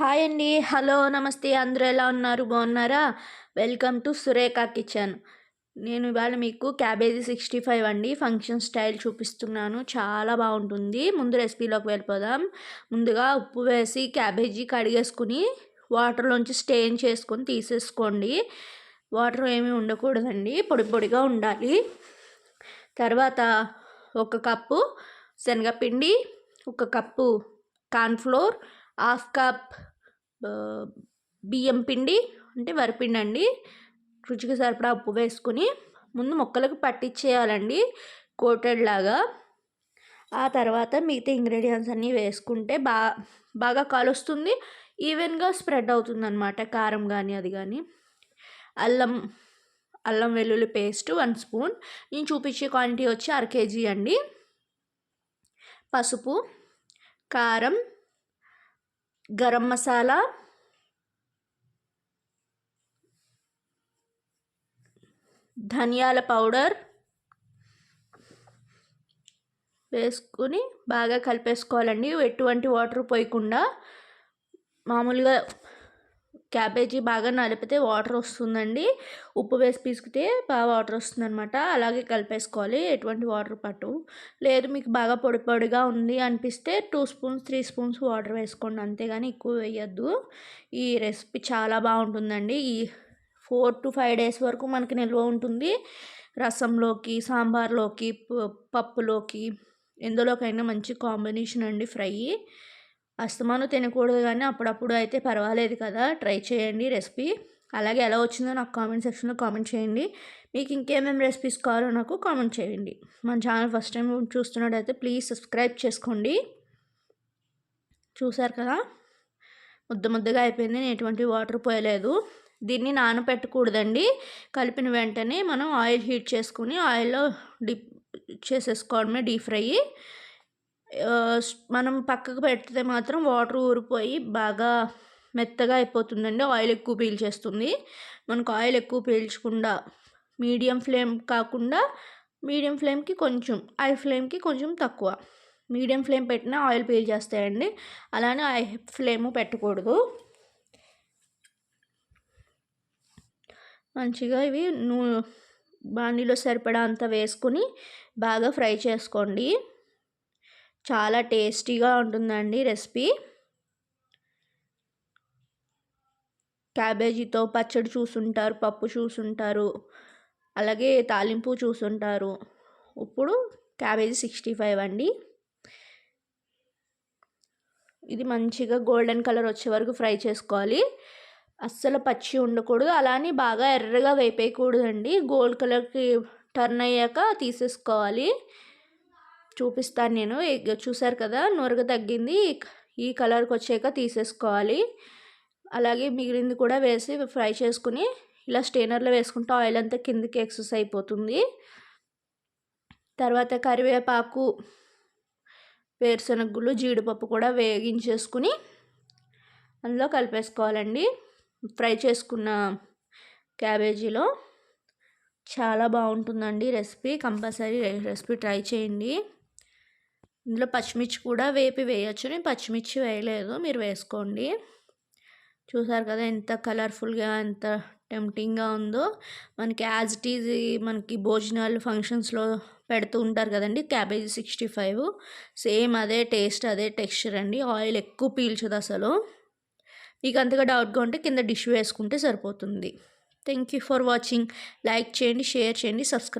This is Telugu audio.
హాయ్ అండి. హలో నమస్తే. అందరూ ఎలా ఉన్నారు? బాగున్నారా? Welcome to Surekha kitchen. నేను ఇవాళ మీకు క్యాబేజీ సిక్స్టీ ఫైవ్ అండి. ఫంక్షన్ స్టైల్ చూపిస్తున్నాను. చాలా బాగుంటుంది. ముందు రెసిపీలోకి వెళ్ళిపోదాం. ముందుగా ఉప్పు వేసి క్యాబేజీ కడిగేసుకుని వాటర్లోంచి స్టెయిన్ చేసుకొని తీసేసుకోండి. వాటర్ ఏమీ ఉండకూడదండి. పొడి పొడిగా ఉండాలి. తర్వాత ఒక కప్పు శనగపిండి ఒక కప్పు కార్న్ఫ్లోర్ హాఫ్ కప్ బియ్యం పిండి అంటే వరిపిండి అండి. రుచికి సరిపడా ఉప్పు వేసుకుని ముందు మొక్కలకు పట్టించేయాలండి కోటెడ్ లాగా ఆ తర్వాత మిగతా ఇంగ్రీడియంట్స్ అన్నీ వేసుకుంటే బా బాగా కలుస్తుంది. ఈవెన్గా స్ప్రెడ్ అవుతుంది అనమాట కారం కానీ అది కానీ అల్లం అల్లం వెల్లుల్లి పేస్ట్ వన్ స్పూన్. నేను చూపించే క్వాంటిటీ వచ్చి అర కేజీ అండి. పసుపు కారం గరం మసాలా. ధనియాల పౌడర్. వేసుకుని బాగా కలిపేసుకోవాలండి. ఎటువంటి వాటర్ పోయకుండా. మామూలుగా క్యాబేజీ బాగా నలిపితే వాటర్ వస్తుందండి. ఉప్పు వేసి పీసుకుతే బాగా వాటర్ వస్తుందన్నమాట. అలాగే కలిపేసుకోవాలి ఎటువంటి వాటర్ పట్టు లేదు మీకు బాగా పొడి పొడిగా ఉంది అనిపిస్తే two spoons three spoons water వేసుకోండి. అంతేగాని ఎక్కువ వేయద్దు. ఈ రెసిపీ చాలా బాగుంటుందండి. ఈ ఫోర్ టు ఫైవ్ డేస్ వరకు మనకి నిల్వ ఉంటుంది. రసంలోకి సాంబార్లోకి పప్పులోకి ఎందులోకైనా మంచి కాంబినేషన్ అండి ఫ్రై. అస్తమాను తినకూడదు కానీ అప్పుడప్పుడు అయితే పర్వాలేదు కదా. ట్రై చేయండి రెసిపీ. అలాగే ఎలా వచ్చిందో నాకు కామెంట్ సెక్షన్లో కామెంట్ చేయండి. మీకు ఇంకేమేమి రెసిపీస్ కావాలో నాకు కామెంట్ చేయండి. మన ఛానల్ ఫస్ట్ టైం చూస్తున్నట్టయితే ప్లీజ్ సబ్స్క్రైబ్ చేసుకోండి. చూసారు కదా? ముద్ద ముద్దగా అయిపోయింది. నేను ఎటువంటి వాటర్ పోయలేదు. దీన్ని నానపెట్టకూడదండి. కలిపిన వెంటనే మనం ఆయిల్ హీట్ చేసుకుని ఆయిల్లో డిప్ చేసేసుకోవడమే డీప్ ఫ్రై. మనం పక్కకు పెడితే మాత్రం వాటర్ ఊరిపోయి బాగా మెత్తగా అయిపోతుందండి. ఆయిల్ ఎక్కువ పీల్చేస్తుంది. మనకు ఆయిల్ ఎక్కువ పీల్చకుండా మీడియం ఫ్లేమ్ కాకుండా మీడియం ఫ్లేమ్కి కొంచెం హై ఫ్లేమ్కి కొంచెం తక్కువ. మీడియం ఫ్లేమ్ పెట్టినా ఆయిల్ పీల్ చేస్తాయండి అలానే హై ఫ్లేమ్ పెట్టకూడదు. మంచిగా ఇవి నూ బాండీలో సరిపడా అంత వేసుకుని బాగా ఫ్రై చేసుకోండి. చాలా టేస్టీగా ఉంటుందండి రెసిపీ. క్యాబేజీతో పచ్చడి చూసుంటారు పప్పు చూసుంటారు అలాగే తాలింపు చూసుంటారు. ఇప్పుడు క్యాబేజీ సిక్స్టీ ఫైవ్ అండి. ఇది మంచిగా గోల్డెన్ కలర్ వచ్చే వరకు ఫ్రై చేసుకోవాలి. అస్సలు పచ్చి ఉండకూడదు అలానే బాగా ఎర్రగా వేపేయకూడదండి. గోల్డ్ కలర్కి టర్న్ అయ్యాక తీసేసుకోవాలి. చూపిస్తాను నేను. చూసారు కదా నొరగ తగ్గింది. ఈ కలర్కి వచ్చాక తీసేసుకోవాలి. అలాగే మిగిలింది కూడా వేసి ఫ్రై చేసుకుని ఇలా స్టేనర్లో వేసుకుంటే ఆయిల్ అంతా కిందకి ఎక్సెస్ అయిపోతుంది. తర్వాత కరివేపాకు వేరుశనగులు జీడిపప్పు కూడా వేగించేసుకుని అందులో కలిపేసుకోవాలండి. ఫ్రై చేసుకున్న క్యాబేజీలో చాలా బాగుంటుందండి రెసిపీ. కంపల్సరీ రెసిపీ ట్రై చేయండి. ఇందులో పచ్చిమిర్చి కూడా వేపి వేయచ్చు. నేను పచ్చిమిర్చి వేయలేదు. మీరు వేసుకోండి. చూసారు కదా ఎంత కలర్ఫుల్గా ఎంత టెంప్టింగ్గా ఉందో. మనకి యాజ్ ఇట్ ఈజ్ మనకి భోజనాలు ఫంక్షన్స్లో పెడుతూ ఉంటారు కదండి క్యాబేజీ సిక్స్టీ ఫైవ్. సేమ్ అదే టేస్ట్ అదే టెక్స్చర్ అండి. ఆయిల్ ఎక్కువ పీల్చదు అసలు. మీకు అంతగా డౌట్గా ఉంటే కింద డిష్ వేసుకుంటే సరిపోతుంది. Thank you for watching. Like చేయండి షేర్ చేయండి సబ్స్క్రైబ్